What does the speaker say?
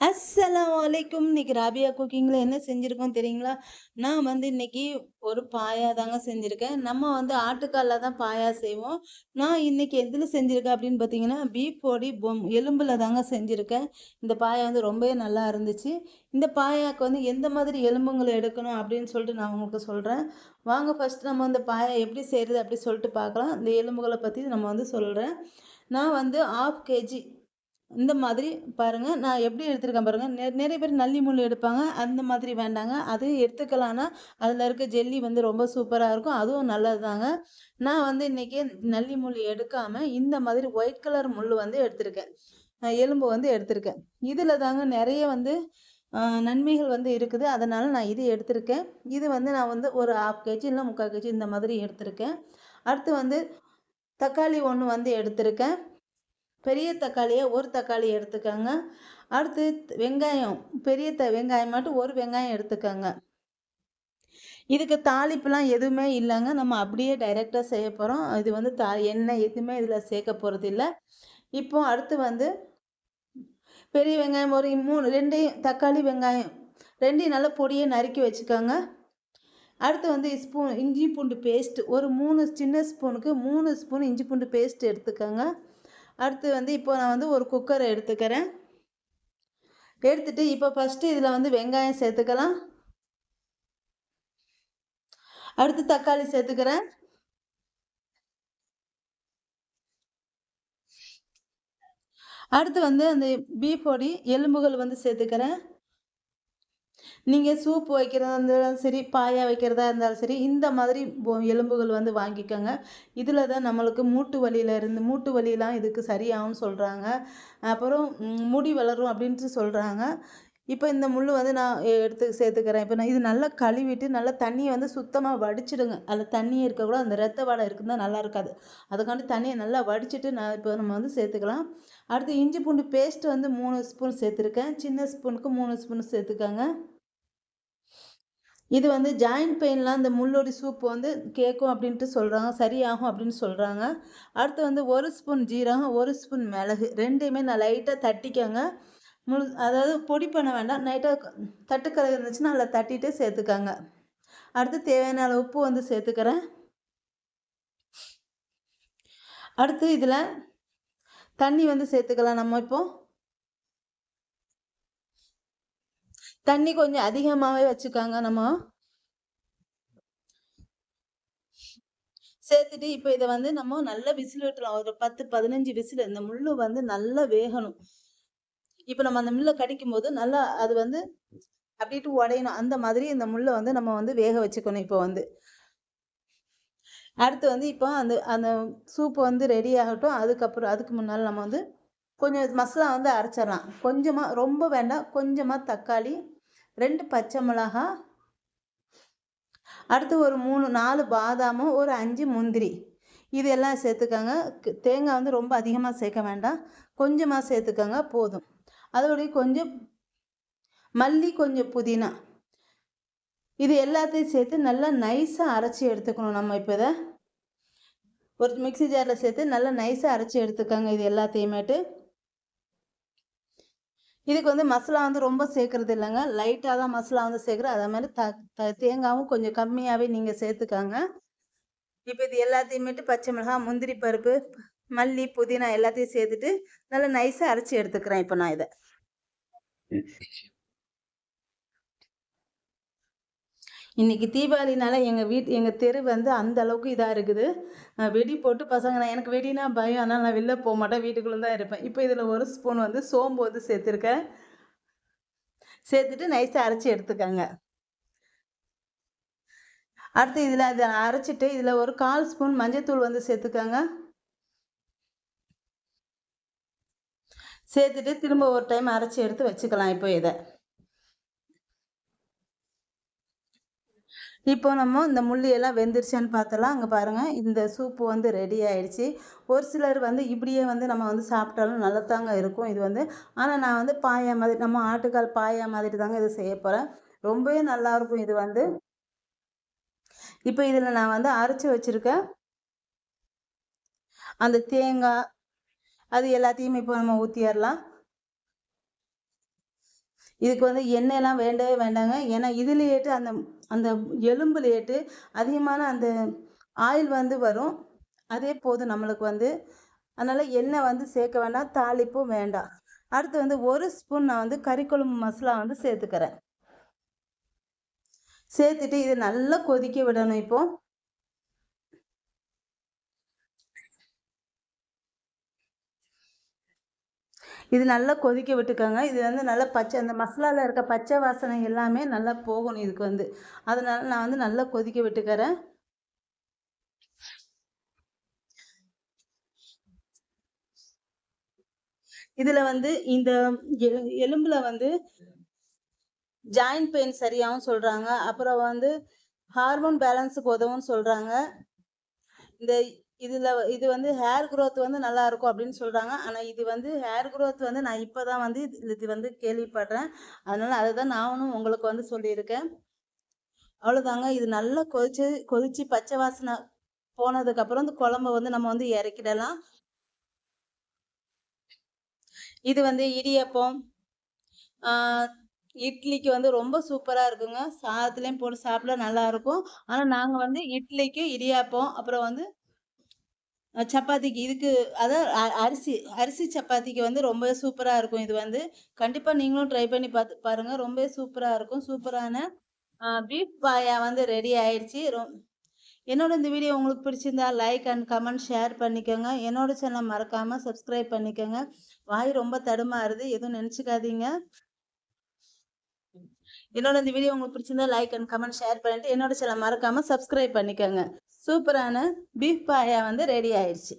அஸ்ஸலாம் வலைக்கும் இன்னைக்கு ராபியா குக்கிங்கில் என்ன செஞ்சுருக்கோம் தெரியுங்களா? நான் வந்து இன்னைக்கு ஒரு பாயா தாங்க செஞ்சுருக்கேன் நம்ம வந்து ஆட்டுக்காலில் தான் பாயா செய்வோம். நான் இன்னைக்கு எதில் செஞ்சுருக்கேன் அப்படின்னு பார்த்தீங்கன்னா, பீஃப் பொடி பொம் எலும்பில் தாங்க செஞ்சுருக்கேன் இந்த பாயா வந்து ரொம்பவே நல்லா இருந்துச்சு. இந்த பாயாக்கு வந்து எந்த மாதிரி எலும்புங்களை எடுக்கணும் அப்படின்னு சொல்லிட்டு நான் உங்களுக்கு சொல்கிறேன் வாங்க ஃபஸ்ட் நம்ம இந்த பாயா எப்படி செய்கிறது அப்படி சொல்லிட்டு பார்க்கலாம். இந்த எலும்புகளை பற்றி நம்ம வந்து சொல்கிறேன் நான் வந்து 1/2 கேஜி இந்த மாதிரி பாருங்கள் நான் எப்படி எடுத்திருக்கேன் பாருங்கள் நெ நிறைய பேர் நல்லி முள் எடுப்பாங்க. அந்த மாதிரி வேண்டாங்க. அது எடுத்துக்கலான்னா, அதில் இருக்க ஜெல்லி வந்து ரொம்ப சூப்பராக இருக்கும். அதுவும் நல்லதுதாங்க. நான் வந்து இன்றைக்கி நல்லி முள் எடுக்காமல் இந்த மாதிரி ஒயிட் கலர் முள்ளு வந்து எடுத்திருக்கேன். எலும்பு வந்து எடுத்திருக்கேன். இதில் தாங்க நிறைய வந்து நன்மைகள் வந்து இருக்குது. அதனால் நான் இது எடுத்திருக்கேன். இது வந்து நான் வந்து ஒரு 1/2 கேஜி இல்லை முக்கால் கேஜி இந்த மாதிரி எடுத்திருக்கேன். அடுத்து வந்து தக்காளி ஒன்று வந்து எடுத்திருக்கேன். பெரிய தக்காளியை ஒரு தக்காளி எடுத்துக்கோங்க. அடுத்து வெங்காயம் பெரிய த வெங்காயம் மட்டும் ஒரு வெங்காயம் எடுத்துக்கோங்க. இதுக்கு தாளிப்புலாம் எதுவுமே இல்லைங்க. நம்ம அப்படியே டைரெக்டாக செய்ய போகிறோம் இது வந்து தா எண்ணெய் எதுவுமே இதில் சேர்க்க போறதில்ல. இப்போ அடுத்து வந்து பெரிய வெங்காயம் ஒரு 3 2யும் தக்காளி, வெங்காயம் ரெண்டையும் நல்லா பொடியை நறுக்கி வச்சுக்கோங்க. அடுத்து வந்து ஸ்பூன் இஞ்சி பூண்டு பேஸ்ட் ஒரு மூணு சின்ன ஸ்பூனுக்கு மூணு ஸ்பூன் இஞ்சி பூண்டு பேஸ்ட் எடுத்துக்கோங்க. அடுத்து வந்து இப்போ நான் வந்து ஒரு குக்கரை எடுத்துக்கிறேன். எடுத்துட்டு இப்போ ஃபர்ஸ்ட்டு இதில் வந்து வெங்காயம் சேர்த்துக்கலாம். அடுத்து தக்காளி சேர்த்துக்கிறேன். அடுத்து வந்து அந்த பீஃப் பொடி எலும்புகள் வந்து சேர்த்துக்கிறேன். நீங்கள் சூப் வைக்கிறதா இருந்தாலும் சரி, பாயா வைக்கிறதா இருந்தாலும் சரி, இந்த மாதிரி எலும்புகள் வந்து வாங்கிக்கோங்க. இதில் தான் நம்மளுக்கு மூட்டு வலியில் இருந்து மூட்டு வலியெலாம் இதுக்கு சரியாகும்னு சொல்கிறாங்க அப்புறம் முடி வளரும் அப்படின்ட்டு சொல்கிறாங்க இப்போ இந்த முள்ளு வந்து நான் எடுத்து சேர்த்துக்கிறேன். இப்போ நான் இது நல்லா கழுவிட்டு நல்லா தண்ணியை வந்து சுத்தமாக வடிச்சிடுங்க. அதில் தண்ணியே இருக்கக்கூட அந்த ரத்த வாடை இருக்குன்னா நல்லா இருக்காது. அதுக்காண்டி தண்ணியை நல்லா வடிச்சிட்டு நான் இப்போ நம்ம வந்து சேர்த்துக்கலாம். அடுத்து இஞ்சி பூண்டு பேஸ்ட்டு வந்து மூணு ஸ்பூன் சேர்த்துருக்கேன். சின்ன ஸ்பூனுக்கு மூணு ஸ்பூன் சேர்த்துக்கோங்க இது வந்து ஜாயிண்ட் பெயின்லாம் இந்த முள்ளோடி சூப் வந்து கேட்கும் அப்படின்ட்டு சொல்கிறாங்க சரியாகும் அப்படின்னு சொல்கிறாங்க அடுத்து வந்து ஒரு ஸ்பூன் ஜீரகம், ஒரு ஸ்பூன் மிளகு ரெண்டையுமே நான் லைட்டாக தட்டிக்கங்க. முழு அதாவது பொடி பண்ண வேண்டாம். நைட்டாக தட்டுக்கல்ல இருந்துச்சுன்னா அதில் தட்டிட்டு சேர்த்துக்கங்க. அடுத்து தேவையான அளவு உப்பு வந்து சேர்த்துக்கிறேன். அடுத்து இதில் தண்ணி வந்து சேர்த்துக்கலாம் நம்ம இப்போது தண்ணி கொஞ்சம் அதிகமாவே வச்சுக்கோங்க நம்ம. சேர்த்துட்டு இப்போ இதை வந்து நம்ம நல்லா விசில் விட்டுறலாம். ஒரு 10, 15 விசில் இந்த முள்ளு வந்து நல்லா வேகணும். இப்போ நம்ம அந்த முள்ள கடிக்கும்போது நல்லா அது வந்து அப்படிட்டு உடையணும். அந்த மாதிரி இந்த முள்ள வந்து நம்ம வந்து வேக வச்சுக்கணும் இப்போ வந்து. அடுத்து வந்து இப்போ அந்த அந்த சூப்பு வந்து ரெடி ஆகட்டும். அதுக்கப்புறம் அதுக்கு முன்னால் நம்ம வந்து கொஞ்சம் மசாலா வந்து அரைச்சிடலாம். கொஞ்சமாக ரொம்ப வேண்டாம். கொஞ்சமாக தக்காளி, ரெண்டு பச்சை மிளகா, அடுத்து ஒரு 3, 4 பாதாமும், ஒரு அஞ்சு முந்திரி. இது எல்லாம் தேங்காய் வந்து ரொம்ப அதிகமாக சேர்க்க வேண்டாம். கொஞ்சமாக சேர்த்துக்கோங்க போதும். அதோடைய கொஞ்சம் மல்லி, கொஞ்சம் புதினா. இது எல்லாத்தையும் சேர்த்து நல்லா நைஸாக அரைச்சி எடுத்துக்கணும் நம்ம இப்போ இதை ஒரு மிக்ஸி ஜாரில் சேர்த்து நல்லா நைஸாக அரைச்சி எடுத்துக்கோங்க இது எல்லாத்தையுமேட்டு. இதுக்கு வந்து மசாலா வந்து ரொம்ப சேர்க்கறது இல்லைங்க. லைட்டாக தான் மசாலா வந்து சேர்க்குறேன். அதே மாதிரி த த தேங்காவும் கொஞ்சம் கம்மியாகவே நீங்கள் சேர்த்துக்காங்க. இப்போ இது எல்லாத்தையுமேட்டு பச்சை மிளகாய், முந்திரி பருப்பு, மல்லி, புதினா எல்லாத்தையும் சேர்த்துட்டு நல்லா நைஸாக அரைச்சி எடுத்துக்கிறேன் இப்போ நான் இதை. இன்றைக்கி தீபாவளினால எங்கள் வீட் எங்கள் தெரு வந்து அந்த அளவுக்கு இதாக இருக்குது. வெடி போட்டு பசங்க நான் எனக்கு வெடினா பயம். ஆனால் நான் வெளில போக மாட்டேன் வீட்டுக்குள்ளே தான் இருப்பேன். இப்போ இதில் ஒரு ஸ்பூன் வந்து சோம்பு வந்து சேர்த்துருக்கேன். சேர்த்துட்டு நைஸாக அரைச்சி எடுத்துக்கோங்க அடுத்து இதில் இதை அரைச்சிட்டு இதில் ஒரு 1/4 ஸ்பூன் மஞ்சத்தூள் வந்து சேர்த்துக்கோங்க சேர்த்துட்டு திரும்ப ஒரு டைம் அரைச்சி எடுத்து வச்சுக்கலாம் இப்போ இதை இப்போ நம்ம இந்த முள்ளியெல்லாம் எல்லாம் வெந்துருச்சான்னு பார்த்தலாம். அங்க பாருங்க. இந்த சூப்பு வந்து ரெடி ஆயிடுச்சு. ஒரு சிலர் வந்து இப்படியே வந்து நம்ம வந்து சாப்பிட்டாலும் நல்லாத்தாங்க இருக்கும் இது வந்து. ஆனா நான் வந்து பாயா மாதிரி நம்ம ஆட்டுக்கால் பாயா மாதிரி தாங்க இத செய்ய போறேன். ரொம்பவே நல்லாயிருக்கும் இது வந்து. இப்போ இதில் நான் வந்து அரைச்சு வச்சிருக்கேன். அந்த தேங்காய், அது எல்லாத்தையும் இப்போ நம்ம ஊற்றிடலாம் இதுக்கு வந்து எண்ணெயெல்லாம் வேண்டவே வேண்டாங்க. ஏன்னா இதுலேயேட்டு அந்த அந்த எலும்புலேட்டு அதிகமான அந்த ஆயில் வந்து வரும். அதே போதும் நம்மளுக்கு வந்து அதனால் எண்ணெய் வந்து சேர்க்க வேண்டாம் தாளிப்பும் வேண்டாம். அடுத்து வந்து ஒரு ஸ்பூன் நான் வந்து கறிக்குழம்பு மசாலா வந்து சேர்த்துக்கிறேன். சேர்த்துட்டு இதை நல்லா கொதிக்க விடணும் இப்போது இது நல்லா கொதிக்க விட்டுக்கோங்க. இது வந்து நல்லா பச்சை அந்த மசாலாவில் இருக்க பச்சை வாசனை எல்லாமே நல்லா போகணும் இதுக்கு வந்து. அதனால நான் வந்து நல்லா கொதிக்க விட்டுக்கிறேன். இதில் வந்து இந்த எலும்பில் வந்து ஜாயிண்ட் பெயின் சரியாகவும் சொல்கிறாங்க அப்புறம் வந்து ஹார்மோன் பேலன்ஸுக்கு உதவும் சொல்கிறாங்க இந்த இதில் இது வந்து ஹேர் க்ரோத் வந்து நல்லா இருக்கும் அப்படின்னு சொல்கிறாங்க ஆனால் இது வந்து ஹேர் க்ரோத் வந்து நான் இப்போ தான் வந்து இது வந்து கேள்விப்படுறேன். அதனால் அதை தான் நானும் உங்களுக்கு வந்து சொல்லியிருக்கேன். அவ்வளோதாங்க இது நல்லா கொதிச்சு கொதிச்சு பச்சை வாசனை போனதுக்கப்புறம் இந்த குழம்ப வந்து நம்ம வந்து இறக்கிடலாம். இது வந்து இடியப்பம். இட்லிக்கு வந்து ரொம்ப சூப்பராக இருக்குங்க. சாதத்துலேயும் போட்டு சாப்பிட நல்லாயிருக்கும் ஆனால் நாங்கள் வந்து இட்லிக்கு இடியாப்பம் அப்புறம் வந்து சப்பாத்திக்கு இதுக்கு அதான் அரிசி அரிசி சப்பாத்திக்கு வந்து ரொம்பவே சூப்பராக இருக்கும் இது வந்து. கண்டிப்பாக நீங்களும் ட்ரை பண்ணி பார்த்து பாருங்கள் ரொம்பவே சூப்பராக இருக்கும். சூப்பரான பீஃப் பாயா வந்து ரெடி ஆயிடுச்சு ரொம் என்னோட இந்த வீடியோ உங்களுக்கு பிடிச்சிருந்தா லைக் அண்ட் கமெண்ட் ஷேர் பண்ணிக்கோங்க. என்னோட சேனல் மறக்காமல் சப்ஸ்கிரைப் பண்ணிக்கோங்க. வாய் ரொம்ப தடுமாறுது. எதுவும் நினச்சிக்காதீங்க. என்னோட இந்த வீடியோ உங்களுக்கு பிடிச்சிருந்தா லைக் அண்ட் கமெண்ட் ஷேர் பண்ணிட்டு என்னோட சேனல் மறக்காமல் சப்ஸ்கிரைப் பண்ணிக்கோங்க. சூப்பரான பீஃப் பாயா வந்து ரெடி ஆயிடுச்சு.